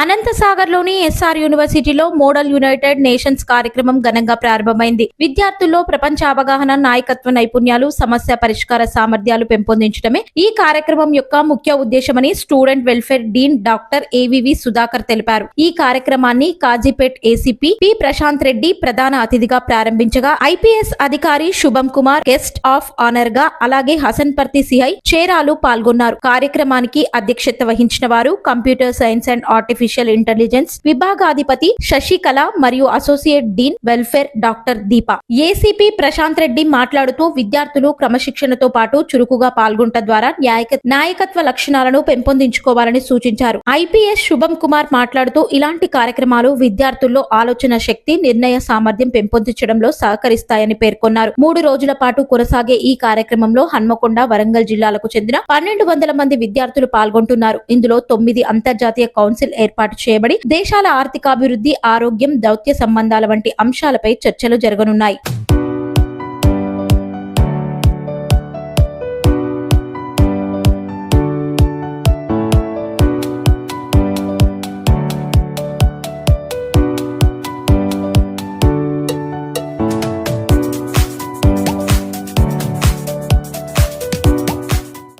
అనంతసాగర్లోని SR యూనివర్సిటీలో model United Nations కార్యక్రమం ఘనంగా ప్రారంభమైంది. విద్యార్థుల్లో ప్రపంచ అవగాహన నాయకత్వ నైపుణ్యాలు సమస్య పరిష్కార సామర్థ్యాలు పెంపొందించడమే ఈ కార్యక్రమం యొక్క ముఖ్య ఉద్దేశమని student welfare dean doctor AVV Sudhakar తెలిపారు. ఈ కార్యక్రమాన్ని కాజీపేట్ ఏసీపీ పి ప్రశాంత్ రెడ్డి ప్రధాన అతిథిగా ప్రారంభించగా ఐపీఎస్ అధికారి శుభం కుమార్ గెస్ట్ ఆఫ్ ఆనర్గా అలాగే హసన్ పర్తి సిఐ చేరాలు పాల్గొన్నారు. కార్యక్రమానికి అధ్యక్షత వహించిన వారు computer science and artificial intelligence విభాగాధిపతి Sasikala మరియు associate dean welfare doctor Deepa ACP Prashanth Reddy మాట్లాడుతూ విద్యార్థులు క్రమశిక్షణతో పాటు చురుకుగా పాల్గొనట ద్వారా న్యాయక నాయకత్వ లక్షణాలను పెంపొందించుకోవాలని సూచించారు. ఐపీఎస్ శుభం కుమార్ మాట్లాడుతూ ఇలాంటి కార్యక్రమాలు విద్యార్థుల్లో ఆలోచన శక్తి నిర్ణయ సామర్థ్యం పెంపొందించడంలో సహకరిస్తాయని పేర్కొన్నారు. మూడు రోజుల పాటు కొనసాగే ఈ కార్యక్రమంలో హన్మకొండ వరంగల్ జిల్లాలకు చెందిన పన్నెండు వందల మంది విద్యార్థులు పాల్గొంటున్నారు. ఇందులో తొమ్మిది అంతర్జాతీయ కౌన్సిల్ ఏర్పాటు చేయబడి దేశాల ఆర్థికాభివృద్ధి ఆరోగ్యం దౌత్య సంబంధాల వంటి అంశాలపై చర్చలు జరగనున్నాయి.